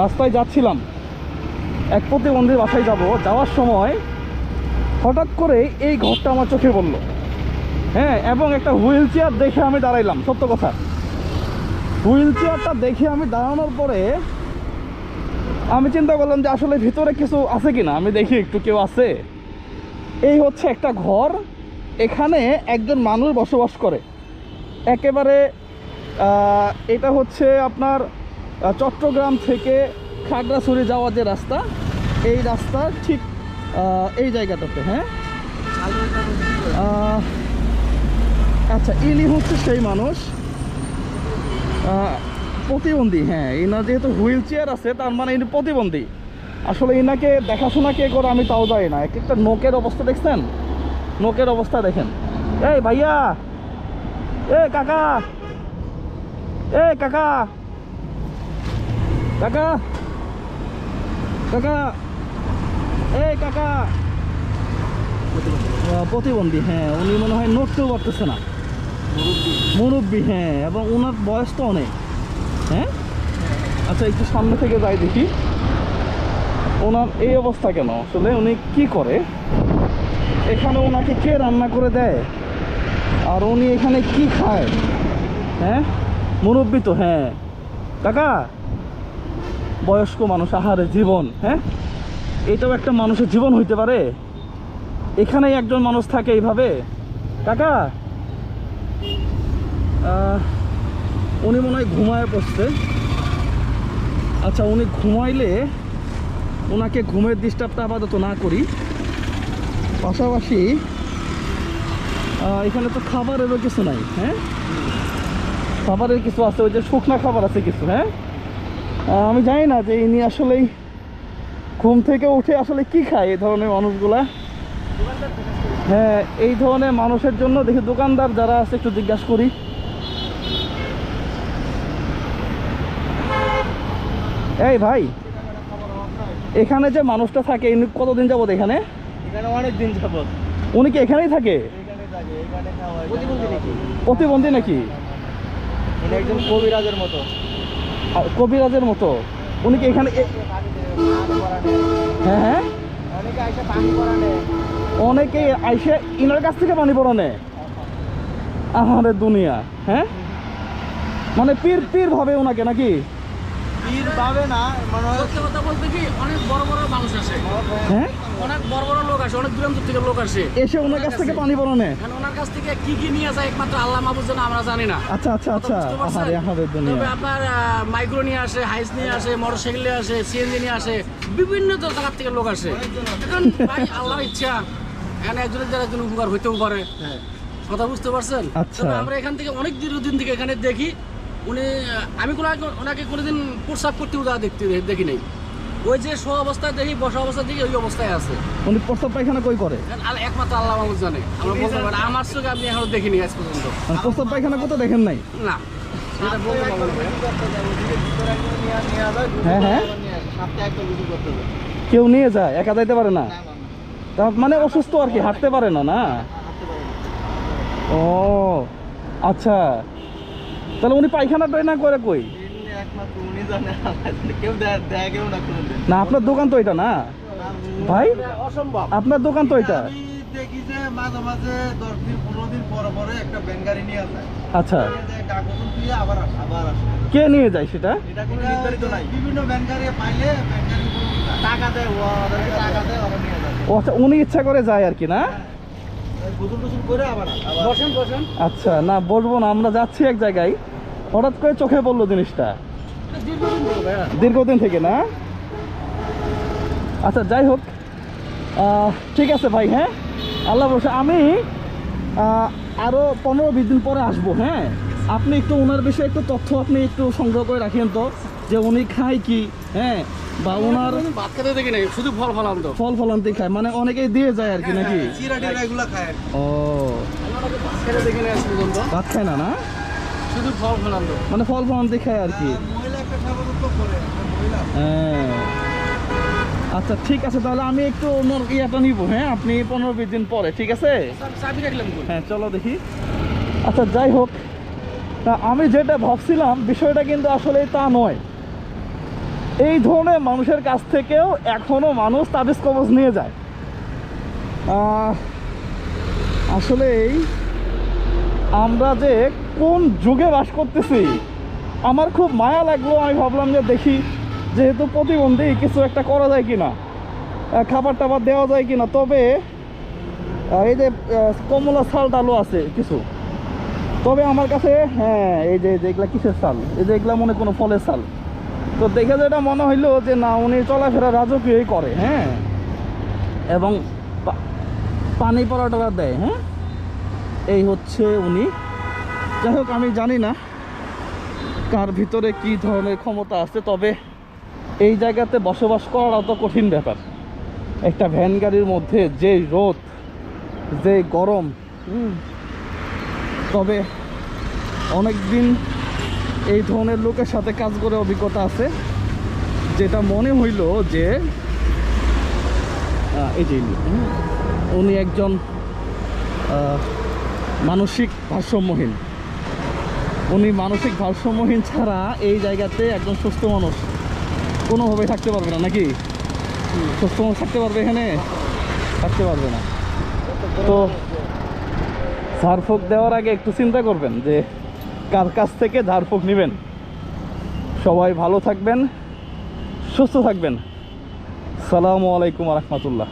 রাস্তায় যাচ্ছিলাম। এক প্রতিবন্ধী বাসায় যাব। যাওয়ার সময় হঠাৎ করে এই ঘরটা আমার চোখে পড়ল। হ্যাঁ এবং একটা হুইল চেয়ার দেখে আমি দাঁড়াইলাম, সত্য কথা। হুইল চেয়ারটা দেখে আমি দাঁড়ানোর পরে আমি চিন্তা করলাম যে আসলে ভিতরে কিছু আছে কিনা। আমি দেখি একটু কেউ আছে। এই হচ্ছে একটা ঘর। এখানে একজন মানুষ বসবাস করে। একেবারে এটা হচ্ছে আপনার চট্টগ্রাম থেকে খাগড়াছড়ি যাওয়ার যে রাস্তা, এই রাস্তা ঠিক এই জায়গাটাতে হ্যাঁ? আচ্ছা ইনি হচ্ছে সেই মানুষ। প্রতিবন্ধী হ্যাঁ এনার যেহেতু হুইল চেয়ার আছে, তার মানে ইনি প্রতিবন্ধী। আসলে ইনাকে দেখাশোনা কে করে আমি তাও যাই না। এক একটা নোকের অবস্থা দেখছেন? নোকের অবস্থা দেখেন। এই ভাইয়া! এ কাকা! এ কাকা! এই কাকা। প্রতিবন্ধী হ্যাঁ উনি মনে হয় নড়তেও পারতেছে না। মুরব্বী হ্যাঁ এবং ওনার বয়স তো অনেক হ্যাঁ? আচ্ছা একটু সামনে থেকে যাই দেখি। ওনার এই অবস্থা কেন? আসলে উনি কি করে? এখানে ওনাকে কে রান্না করে দেয়? আর উনি এখানে কি খায়? হ্যাঁ? মুরব্বী তো হ্যাঁ। কাকা বয়স্ক মানুষ, আহারে জীবন হ্যাঁ? এটাও একটা মানুষের জীবন হইতে পারে। এখানেই একজন মানুষ থাকে এইভাবে। কাকা? উনি মনে হয় ঘুমায় পড়ছে আচ্ছা উনি ঘুমাইলে ওনাকে ঘুমের ডিস্টার্বটা আপাতত না করি। পাশাপাশি এখানে তো খাবারেরও কিছু নাই হ্যাঁ? খাবারের কিছু আছে, ওই যে শুকনা খাবার আছে কিছু হ্যাঁ? আমি জানি না যে ইনি আসলেই ঘুম থেকে উঠে আসলে কি খায় এই ধরনের মানুষগুলা। হ্যাঁ এই ধরনের মানুষের জন্য দেখি দোকানদার যারা আছে একটু জিজ্ঞাসা করি। এই ভাই এখানে যে মানুষটা থাকে ইনি কতদিন যাবত এখানে? এখানে অনেক দিন যাবত। উনি কি এখানেই থাকে? এখানে থাকে এখানে খাওয়া প্রতিবন্ধী নাকি? প্রতিবন্ধী নাকি? একজন কবিরাজের মতো। কবিরাজের মতো। উনি কি এখানে হ্যাঁ হ্যাঁ? অনেকে আইসা ইনার কাছ থেকে পানি পড়ানে আমাদের দুনিয়া হ্যাঁ? মানে পীর পীর ভাবে ওনাকে নাকি? পীর পাবে না মানে সত্যি কথা বলতে কি অনেক বড় বড় মানুষ আসে। হ্যাঁ? অনেক বড় বড় লোক আসে অনেক দূরান্ত থেকে লোক আসে। এসে ওনার কাছ থেকে পানি কারণ ওনার কাছ থেকে কি কি নিয়ে যায় একমাত্র আল্লাহ জানে আমরা জানি না। আচ্ছা আচ্ছা আচ্ছা? আহারে আমাদের তবে আপনার মাইক্রো নিয়ে আসে হাইস নিয়ে আসে মোটরসাইকেল নিয়ে আসে সিএনজি নিয়ে আসে বিভিন্ন তো জায়গার থেকে লোক আসে। এখন ভাই আল্লাহর ইচ্ছা এখানে একজনের দ্বারা একজন উপকার হইতেও পারে। কথা বুঝতে পারছেন? আচ্ছা। আমরা এখান থেকে অনেক দীর্ঘদিন থেকে এখানে দেখি উনি আমি কোনো ওনাকে কোনোদিন প্রস্রাব করতেও যা দেখতে দেখি নাই। ওই যে শো অবস্থায় দেখি বসা অবস্থায় দেখি ওই অবস্থায় আছে। উনি প্রস্তাব পায়খানা কই করে? একমাত্র আল্লাহ মাহবুজ জানে। আমরা বলতে পারি আমার চোখে আপনি এখনও দেখিনি আজ পর্যন্ত। মানে প্রস্তাব পায়খানা কোথাও দেখেন নাই? না। হ্যাঁ, হ্যাঁ। করতে কেউ নিয়ে যায় একা যাইতে পারে না? মানে অসুস্থ আর কি হাঁটতে পারে না না? ও আচ্ছা। তাহলে উনি পায়খানা না করে কই? না আপনার দোকান তো এটা না? ভাই অসম্ভব। আপনার দোকান তো এটা? দেখি যে মাঝে মাঝে দশ দিন পনেরো দিন পরে পরে একটা নিয়ে আসে আচ্ছা। আবার আবার আসে। কে নিয়ে যায় সেটা? এটা কোনো নির্ধারিত নাই। বিভিন্ন পাইলে ব্যান টাকা দেয় টাকা দেয় ওরা নিয়ে যায়। আচ্ছা উনি ইচ্ছা করে যায় আর কি না? আচ্ছা না বলব না আমরা যাচ্ছি এক জায়গায়। হঠাৎ করে চোখে পড়ল জিনিসটা। দীর্ঘদিন থেকে না? আচ্ছা যাই হোক। ঠিক আছে ভাই হ্যাঁ? আল্লাহ বসে আমি আহ, আরও পনেরো বিশ দিন পরে আসব হ্যাঁ? আপনি একটু ওনার বিষয়ে একটু তথ্য আপনি একটু সংগ্রহ করে রাখেন তো। যে উনি খায় কি? হ্যাঁ? বা ওনার ভাত খেতে দেখি শুধু ফল ফলাম তো। ফল ফলান্তি খায় মানে অনেকেই দিয়ে যায় আর কি নাকি? টিরা এগুলো খায়। ও। ভাত খায় না না? শুধু ফল ফলাম তো। মানে ফল ফলান্তি খায় আর কি। হ্যাঁ। আচ্ছা ঠিক আছে তাহলে আমি একটু ওনার ইয়েটা নিব হ্যাঁ? আপনি পনেরো বিশ দিন পরে ঠিক আছে? হ্যাঁ চলো দেখি। আচ্ছা যাই হোক। আমি যেটা ভাবছিলাম বিষয়টা কিন্তু আসলে তা নয়। এই ধরনের মানুষের কাছ থেকেও এখনও মানুষ তাবিজ কবজ নিয়ে যায়। আহ, আসলেই আমরা যে কোন যুগে বাস করতেছি আমার খুব মায়া লাগল। আমি ভাবলাম যে দেখি যেহেতু প্রতিবন্ধী কিছু একটা করা যায় কি না খাবার টাবার দেওয়া যায় কি না তবে এই যে কমলা শাল ডালও আছে কিছু। তবে আমার কাছে হ্যাঁ এই যে এগুলা কিসের শাল? এই যে এগুলা মনে কোনো ফলের শাল। তো দেখে যেটা মনে হইল যে না, উনি চলাফেরা রাজকীয়ই করে হ্যাঁ? এবং পানি পরাটা দেয় হ্যাঁ? এই হচ্ছে উনি। যাই হোক, আমি জানি না কার ভিতরে কি ধরনের ক্ষমতা আছে, তবে এই জায়গাতে বসবাস করাটা তো কঠিন ব্যাপার। একটা ভ্যান গাড়ির মধ্যে যে রোদ যে গরম তবে অনেক দিন এই ধরনের লোকের সাথে কাজ করে অভিজ্ঞতা আছে। যেটা মনে হইল যে এই যে উনি একজন মানসিক ভারসাম্যহীন। উনি মানসিক ভারসাম্যহীন ছাড়া এই জায়গাতে একজন সুস্থ মানুষ কোনোভাবে থাকতে পারবে না, নাকি? সুস্থ মানুষ থাকতে পারবে এখানে? থাকতে পারবে না। তো ঝাড়ফুঁক দেওয়ার আগে একটু চিন্তা করবেন যে কার কাছ থেকে ঝাড়ফুঁক নেবেন? সবাই ভালো থাকবেন সুস্থ থাকবেন। সালামু আলাইকুম রহমতুল্লাহ।